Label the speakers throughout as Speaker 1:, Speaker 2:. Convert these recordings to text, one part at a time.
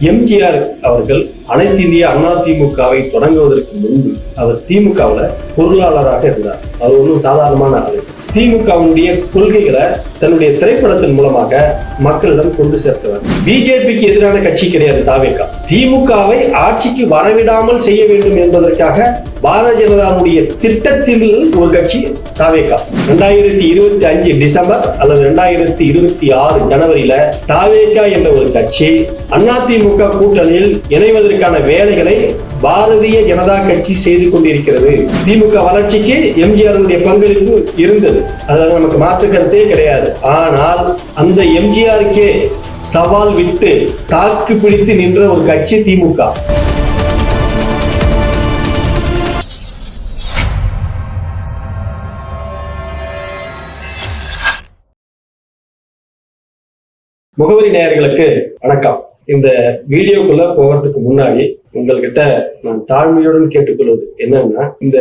Speaker 1: எம்ஜிஆர் அவர்கள் அனைத்து இந்திய அண்ணா திமுகவை தொடங்குவதற்கு முன்பு அவர் திமுகவில் பொருளாளராக இருந்தார். அவர் ஒன்றும் சாதாரணமான ஆளு திமுகவுடைய கொள்கைகளை தன்னுடைய திரைப்படத்தின் மூலமாக மக்களிடம் கொண்டு சேர்த்தவர். பிஜேபிக்கு எதிரான கட்சி கிடையாது தாவேகா திமுகவை ஆட்சிக்கு வரவிடாமல் செய்ய வேண்டும் என்பதற்காக பாரதிய ஜனதாவுடைய திட்டத்தில் ஒரு கட்சி தாவேகா ரெண்டாயிரத்தி இருபத்தி அஞ்சு டிசம்பர் அல்லது ரெண்டாயிரத்தி இருபத்தி ஆறு ஜனவரியில தாவேகா என்ற ஒரு கட்சி அதிமுக கூட்டணியில் இணைவதற்கான வேலைகளை பாரதிய ஜனதா கட்சி செய்து கொண்டிருக்கிறது. திமுக வளர்ச்சிக்கு எம்ஜிஆருடைய பங்களிப்பு இருந்தது. அதில் நமக்கு மாற்று கருத்தே கிடையாது. ஆனால் அந்த எம்ஜிஆருக்கே சவால் விட்டு தாக்கு பிடித்து நின்ற ஒரு கட்சி திமுக. முகவரி நேயர்களுக்கு வணக்கம். இந்த வீடியோக்குள்ள போகிறதுக்கு முன்னாடி உங்கள்கிட்ட நான் தாழ்மையுடன் கேட்டுக்கொள்வது என்னன்னா இந்த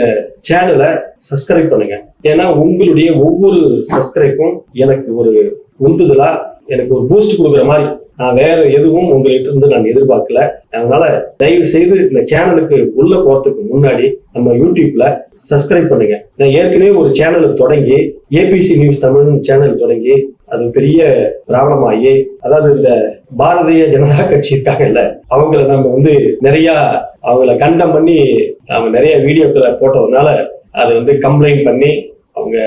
Speaker 1: சேனலை சப்ஸ்கிரைப் பண்ணுங்க. ஏன்னா உங்களுடைய ஒவ்வொரு சப்ஸ்கிரைப்பும் எனக்கு ஒரு உந்துதலா எனக்கு ஒரு பூஸ்ட் கொடுக்குற மாதிரி. நான் வேற எதுவும் உங்கள்கிட்ட இருந்து நான் எதிர்பார்க்கல. அதனால தயவு செய்து இந்த சேனலுக்கு உள்ள போறதுக்கு முன்னாடி நம்ம யூடியூப்ல சப்ஸ்கிரைப் பண்ணுங்க. நான் ஏற்கனவே ஒரு சேனலை தொடங்கி ஏபிசி நியூஸ் தமிழ்னு சேனல் தொடங்கி அது பெரிய பிராபலமாகி அதாவது இந்த பாரதிய ஜனதா கட்சி இருக்காங்கல்ல அவங்கள நம்ம வந்து நிறைய அவங்கள கண்டம் பண்ணி அவங்க நிறைய வீடியோக்களை போட்டதுனால அது வந்து கம்ப்ளைண்ட் பண்ணி அவங்க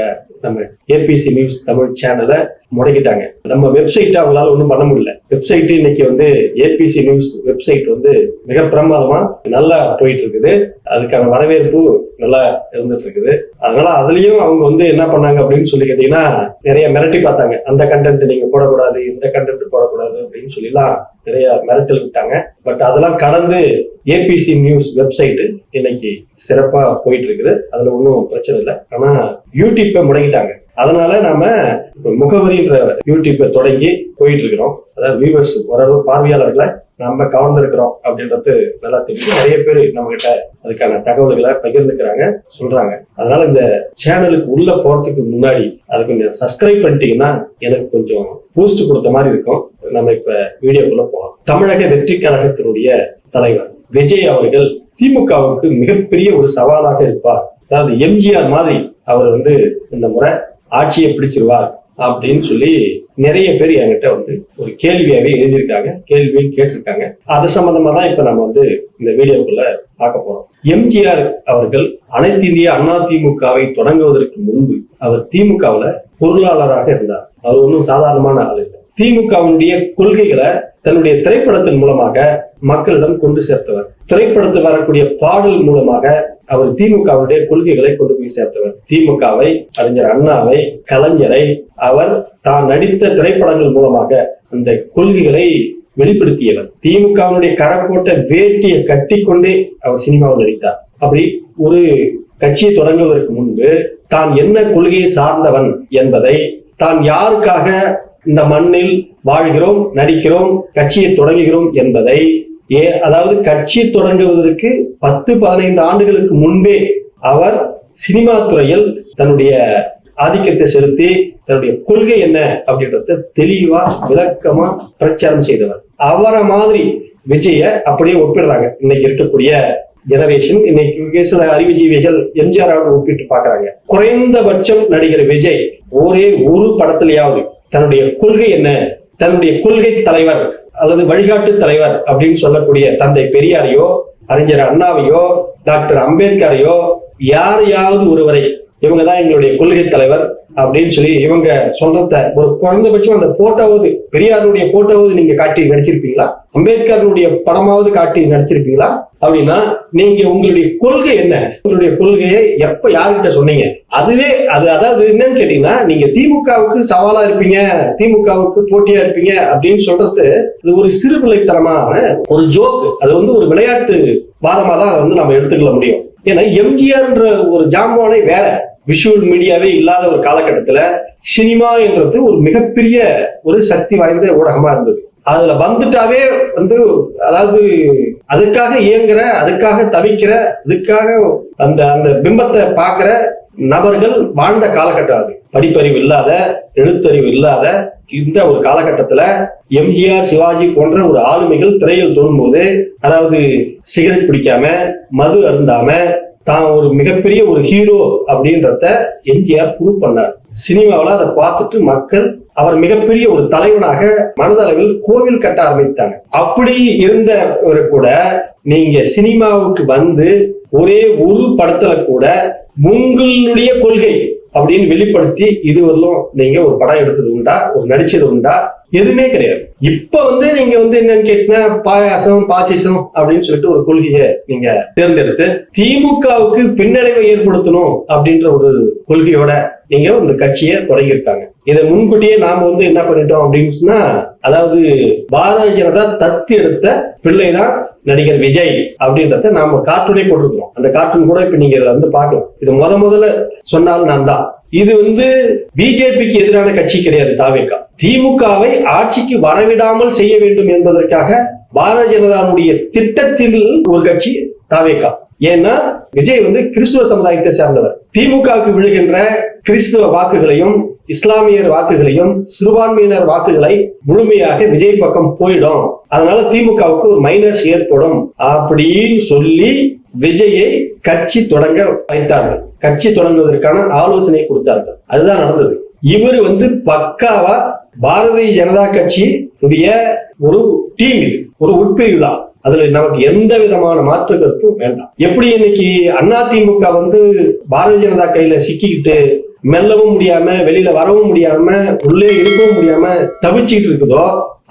Speaker 1: நம்ம ஏபிசி நியூஸ் தமிழ் சேனலை முடக்கிட்டாங்க. நம்ம வெப்சைட் அவங்களால ஒன்றும் பண்ண முடியல. வெப்சைட் இன்னைக்கு வந்து ஏபிசி நியூஸ் வெப்சைட் வந்து மிக பிரமாதமா நல்லா போயிட்டு இருக்குது அதுக்கான வரவேற்பு நல்லா இருந்துட்டு இருக்குது அதனால அதுலயும் அவங்க வந்து என்ன பண்ணாங்க அப்படின்னு சொல்லி கேட்டீங்கன்னா நிறைய மிரட்டி பார்த்தாங்க. அந்த கண்டென்ட் நீங்க போடக்கூடாது இந்த கண்டென்ட் போடக்கூடாது அப்படின்னு சொல்லிலாம் நிறைய மிரட்டல் விட்டாங்க. பட் அதெல்லாம் கடந்து ஏபிசி நியூஸ் வெப்சைட் இன்னைக்கு சிறப்பா போயிட்டு இருக்குது அதுல ஒன்றும் பிரச்சனை இல்லை. ஆனா யூடியூப்பை போயிட்டாங்க. அதனால நாம முகவரின்ற யூடியூப்பை தொடங்கி போயிட்டு இருக்கிறோம் அதாவது வியூவர்ஸ் ஓரளவு பார்வையாளர்களை நம்ம கவர்ந்திருக்கிறோம் அப்படின்றது நல்லா தெரியும் நிறைய பேர் நம்ம கிட்ட அதுக்கான தகவல்களை பகிர்ந்துக்கிறாங்க சொல்றாங்க. அதனால இந்த சேனலுக்கு உள்ள போறதுக்கு முன்னாடி அதை கொஞ்சம் சப்ஸ்கிரைப் பண்ணிட்டீங்கன்னா எனக்கு கொஞ்சம் பூஸ்ட் கொடுத்த மாதிரி இருக்கும். நம்ம இப்ப வீடியோக்குள்ள போகலாம் தமிழக வெற்றி கழகத்தினுடைய தலைவர் விஜய் அவர்கள் திமுகவுக்கு மிகப்பெரிய ஒரு சவாலாக இருப்பார். அதாவது எம்ஜிஆர் மாதிரி அவர் வந்து இந்த முறை ஆட்சியை பிடிச்சிருவார் அப்படின்னு சொல்லி நிறைய பேர் என்கிட்ட வந்து ஒரு கேள்வியாவே எழுதியிருக்காங்க கேள்வியும் கேட்டிருக்காங்க. அது சம்பந்தமா தான் இப்ப நம்ம வந்து இந்த வீடியோக்குள்ள பார்க்க போறோம். எம்ஜிஆர் அவர்கள் அனைத்து இந்திய அண்ணா திமுகவை தொடங்குவதற்கு முன்பு அவர் திமுகவுல பொருளாளராக இருந்தார். அவர் ஒன்றும் சாதாரணமான ஆளு திமுகவினுடைய கொள்கைகளை தன்னுடைய திரைப்படத்தின் மூலமாக மக்களிடம் கொண்டு சேர்த்தவர். திரைப்படத்தில் வரக்கூடிய பாடல் மூலமாக அவர் திமுகவுடைய கொள்கைகளை கொண்டு போய் சேர்த்தவர். திமுகவை அறிஞர் அண்ணாவை கலைஞரை அவர் தான் நடித்த திரைப்படங்கள் மூலமாக அந்த கொள்கைகளை வெளிப்படுத்தியவர். திமுகவினுடைய கரப்போட்ட வேட்டியை கட்டிக்கொண்டே அவர் சினிமாவில் நடித்தார். அப்படி ஒரு கட்சியை தொடங்குவதற்கு முன்பு தான் என்ன கொள்கையை சார்ந்தவன் என்பதை தான் யாருக்காக இந்த மண்ணில் வாழ்கிறோம் நடிக்கிறோம் கட்சியை தொடங்குகிறோம் என்பதை ஏ அதாவது கட்சி தொடங்குவதற்கு பத்து பதினைந்து ஆண்டுகளுக்கு முன்பே அவர் சினிமா துறையில் தன்னுடைய ஆதிக்கத்தை செலுத்தி தன்னுடைய கொள்கை என்ன அப்படின்றத தெளிவா விளக்கமா பிரச்சாரம் செய்தவர். அவரை மாதிரி விஜய அப்படியே ஒப்பிடுறாங்க. இன்னைக்கு இருக்கக்கூடிய ஜெனரேஷன் இன்னைக்கு சில அறிவுஜீவிகள் எம்ஜிஆரோட ஒப்பிட்டு பாக்குறாங்க குறைந்தபட்சம் நடிகர் விஜய் ஒரே ஒரு படத்திலேயாவது தன்னுடைய கொள்கை என்ன? தன்னுடைய கொள்கை தலைவர் அல்லது வழிகாட்டு தலைவர் அப்படின்னு சொல்லக்கூடிய தந்தை பெரியாரையோ அறிஞர் அண்ணாவையோ டாக்டர் அம்பேத்கரையோ யாரையாவது ஒருவரை இவங்க தான் எங்களுடைய கொள்கை தலைவர் அப்படின்னு சொல்லி இவங்க சொல்றத ஒரு குறைந்தபட்சம் அந்த போட்டோவது பெரியாருடைய போட்டோவது நீங்க காட்டி நடிச்சிருப்பீங்களா? அம்பேத்கருடைய படமாவது காட்டி நடிச்சிருப்பீங்களா? அப்படின்னா நீங்க உங்களுடைய கொள்கை என்ன? உங்களுடைய கொள்கையை எப்ப யாருக்கிட்ட சொன்னீங்க? அதுவே அது அதாவது என்னன்னு கேட்டீங்கன்னா நீங்க திமுகவுக்கு சவாலா இருப்பீங்க திமுகவுக்கு போட்டியா இருப்பீங்க அப்படின்னு சொல்றது இது ஒரு சிறுபிள்ளைத்தனமான ஒரு ஜோக்கு அது வந்து ஒரு விளையாட்டு வாதமா தான் அதை வந்து நம்ம எடுத்துக்கொள்ள முடியும். ஏன்னா எம்ஜிஆர்ன்ற ஒரு ஜாம்பானை வேற. விஷுவல் மீடியாவே இல்லாத ஒரு காலகட்டத்துல சினிமா என்றது ஒரு மிகப்பெரிய ஒரு சக்தி வாய்ந்த ஊடகமா இருந்தது. அதுல வந்துட்டாவே வந்து அதாவது அதுக்காக இயங்குற அதுக்காக தவிக்கிற அதுக்காக அந்த அந்த பிம்பத்தை பாக்குற நபர்கள் வாழ்ந்த காலகட்டம் அது. படிப்பறிவு இல்லாத எழுத்தறிவு இல்லாத இந்த ஒரு காலகட்டத்துல எம்ஜிஆர் சிவாஜி போன்ற ஒரு ஆளுமைகள் திரையில் தோணும்போது அதாவது சிகரெட் பிடிக்காம மது அருந்தாம தான் ஒரு மிகப்பெரிய ஒரு ஹீரோ அப்படின்றத எம்ஜிஆர் ப்ரூவ் பண்ணார். சினிமாவில் அதை பார்த்துட்டு மக்கள் அவர் மிகப்பெரிய ஒரு தலைவனாக மனதளவில் கோவில் கட்ட ஆரம்பித்தாங்க. அப்படி இருந்தவர் கூட நீங்க சினிமாவுக்கு வந்து ஒரே ஒரு படத்துல கூட உங்களுடைய கொள்கை அப்படின்னு வெளிப்படுத்தி இதுவரையிலும் நீங்க ஒரு படம் எடுத்தது உண்டா? ஒரு நடிச்சது உண்டா? எதுவுமே கிடையாது. இப்ப வந்து நீங்க வந்து என்னன்னு கேட்டீங்கன்னா பாயாசம் பாசிசம் அப்படின்னு சொல்லிட்டு ஒரு கொள்கையை நீங்க தேர்ந்தெடுத்து திமுகவுக்கு பின்னடைவை ஏற்படுத்தணும் அப்படின்ற ஒரு கொள்கையோட நீங்க இந்த கட்சியை தொடங்கியிருக்காங்க. இதை முன்கூட்டியே நாம வந்து என்ன பண்ணிட்டோம் அப்படின்னு சொன்னா அதாவது பாரதிய ஜனதா தத்து எடுத்த பிள்ளைதான் நடிகர் விஜய் அப்படின்றத நாம கார்ட்டூனே போட்டிருக்கோம் அந்த கார்ட்டூன் கூட இப்ப நீங்க இதை வந்து பார்க்கலாம். இது முத முதல்ல சொன்னால் நான் தான். இது வந்து பிஜேபிக்கு எதிரான கட்சி கிடையாது தாவேக்கா. திமுகவை ஆட்சிக்கு வரவிடாமல் செய்ய வேண்டும் என்பதற்காக பாரதிய ஜனதாவுடைய திட்டத்தில் ஒரு கட்சி தாவேக்கா. ஏன்னா விஜய் வந்து கிறிஸ்துவ சமுதாயத்தை சார்ந்தவர். திமுகவுக்கு விழுகின்ற கிறிஸ்துவ வாக்குகளையும் இஸ்லாமியர் வாக்குகளையும் சிறுபான்மையினர் வாக்குகளை முழுமையாக விஜய் பக்கம் போயிடும். அதனால திமுகவுக்கு ஒரு மைனஸ் ஏற்படும் அப்படின்னு சொல்லி விஜயை கட்சி தொடங்க வைத்தார்கள். கட்சி தொடங்குவதற்கான ஆலோசனை கொடுத்தார்கள். அதுதான் நடந்தது. இவர் வந்து பக்காவா பாரதிய ஜனதா கட்சியுடைய ஒரு டீம் இது. ஒரு உட்பிரிவு தான். அதுல நமக்கு எந்த விதமான மாற்று கருத்தும் வேண்டாம். எப்படி இன்னைக்கு அதிமுக வந்து பாரதிய ஜனதா கையில சிக்கிக்கிட்டு மெல்லவும் முடியாம வெளியில வரவும் முடியாம உள்ளே இருக்கவும் முடியாம தவிச்சுக்கிட்டு இருக்குதோ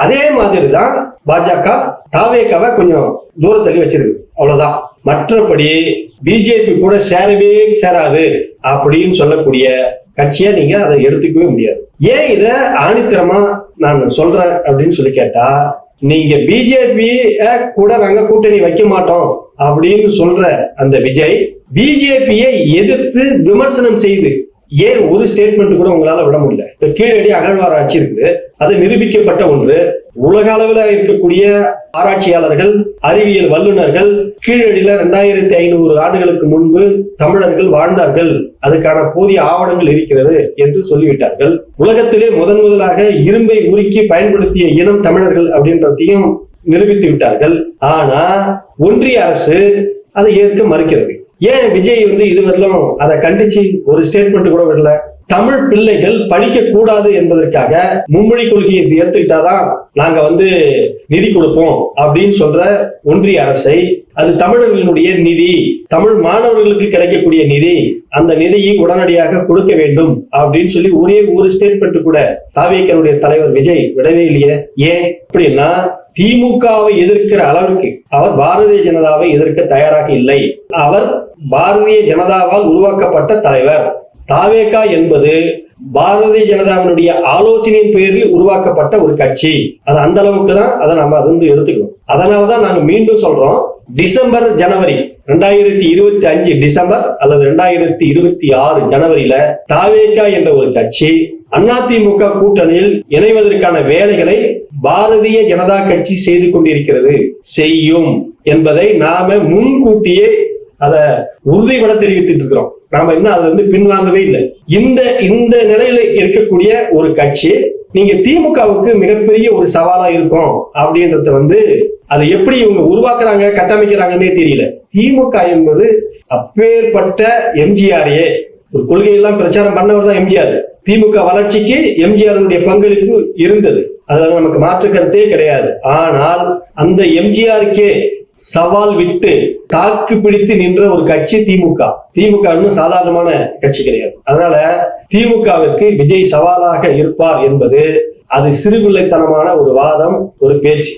Speaker 1: அதே மாதிரி தான் பாஜக தாவேக்காவை கொஞ்சம் தூரத்தள்ளி வச்சிருக்கு. அவ்வளவுதான். மற்றபடி பிஜேபி கூட சேரவே சேராது அப்படின்னு சொல்லக்கூடிய கட்சியா நீங்க அதை எடுத்துக்கவே முடியாது. ஏன் இத ஆணித்தரமா நான் சொல்றேன் அப்படின்னு சொல்லி கேட்டா நீங்க பிஜேபி கூட நாங்க கூட்டணி வைக்க மாட்டோம் அப்படின்னு சொல்ற அந்த விஜய் பிஜேபியை எதிர்த்து விமர்சனம் செய்து ஏன் ஒரு ஸ்டேட்மெண்ட் கூட உங்களால விட முடியல? இப்ப கீழடி அகழ்வாராய்ச்சி இருக்குது. அது நிரூபிக்கப்பட்ட ஒன்று. உலக அளவில் இருக்கக்கூடிய ஆராய்ச்சியாளர்கள் அறிவியல் வல்லுநர்கள் கீழடியில ரெண்டாயிரத்தி ஐநூறு ஆண்டுகளுக்கு முன்பு தமிழர்கள் வாழ்ந்தார்கள். அதுக்கான போதிய ஆவணங்கள் இருக்கிறது என்று சொல்லிவிட்டார்கள். உலகத்திலே முதன் முதலாக இரும்பை உருக்கி பயன்படுத்திய இனம் தமிழர்கள் அப்படின்றதையும் நிரூபித்து விட்டார்கள். ஆனா ஒன்றிய அரசு அதை ஏற்க மறுக்கிறது. ஏன் விஜய் வந்து இதுவரையிலும் அதை கண்டிச்சு ஒரு ஸ்டேட்மெண்ட் கூட விடல? தமிழ் பிள்ளைகள் படிக்க கூடாது என்பதற்காக மும்மொழி கொள்கையை எடுத்துக்கிட்டாதான் நாங்க வந்து நிதி கொடுப்போம் அப்படின்னு சொல்ற ஒன்றிய அரசை அது தமிழர்களுடைய நிதி தமிழ் மாணவர்களுக்கு கிடைக்கக்கூடிய நிதி அந்த நிதியை உடனடியாக கொடுக்க வேண்டும் அப்படின்னு சொல்லி ஒரே ஒரு ஸ்டேட்மெண்ட் கூட தாவேக்கருடைய தலைவர் விஜய் விடவே இல்லையே. ஏன்? அப்படின்னா திமுகவை எதிர்க்கிற அளவுக்கு அவர் பாரதிய ஜனதாவை எதிர்க்க தயாராக இல்லை. அவர் பாரதிய ஜனதாவால் உருவாக்கப்பட்ட தலைவர். தாவேகா என்பது பாரதிய ஜனதாவினுடைய ஆலோசனையின் பேரில் உருவாக்கப்பட்ட ஒரு கட்சி. அது அந்த அளவுக்கு தான் அதை நம்ம அது வந்து எடுத்துக்கணும். அதனாலதான் நாங்க மீண்டும் சொல்றோம் டிசம்பர் ஜனவரி ரெண்டாயிரத்தி இருபத்தி அஞ்சு டிசம்பர் அல்லது ரெண்டாயிரத்தி இருபத்தி ஆறு ஜனவரியில தாவேகா என்ற ஒரு கட்சி அதிமுக கூட்டணியில் இணைவதற்கான வேலைகளை பாரதிய ஜனதா கட்சி செய்து கொண்டிருக்கிறது. செய்யும் என்பதை நாம முன்கூட்டியே அதை உறுதிபட தெரிவித்துட்டு இருக்கிறோம் நாம இன்னும் அதுல இருந்து பின்வாங்கவே இல்லை. இந்த இந்த நிலையில இருக்கக்கூடிய ஒரு கட்சி நீங்க திமுகவுக்கு மிகப்பெரிய ஒரு சவாலா இருக்கும் அப்படின்றத வந்து அதை எப்படி இவங்க உருவாக்குறாங்க கட்டமைக்கிறாங்கன்னே தெரியல. திமுக என்பது அப்பேற்பட்ட எம்ஜிஆரையே ஒரு கொள்கையெல்லாம் பிரச்சாரம் பண்ணவர் தான் எம்ஜிஆர். திமுக வளர்ச்சிக்கு எம்ஜிஆருடைய பங்களிப்பு இருந்தது. அதுல நமக்கு மாற்று கருத்தே கிடையாது. ஆனால் அந்த எம்ஜிஆருக்கே சவால் விட்டு தாக்கு பிடித்து நின்ற ஒரு கட்சி திமுக. திமுக இன்னும் சாதாரணமான கட்சி கிடையாது. அதனால திமுகவிற்கு விஜய் சவாலாக இருப்பார் என்பது அது சிறுபிள்ளைத்தனமான ஒரு வாதம் ஒரு பேச்சு.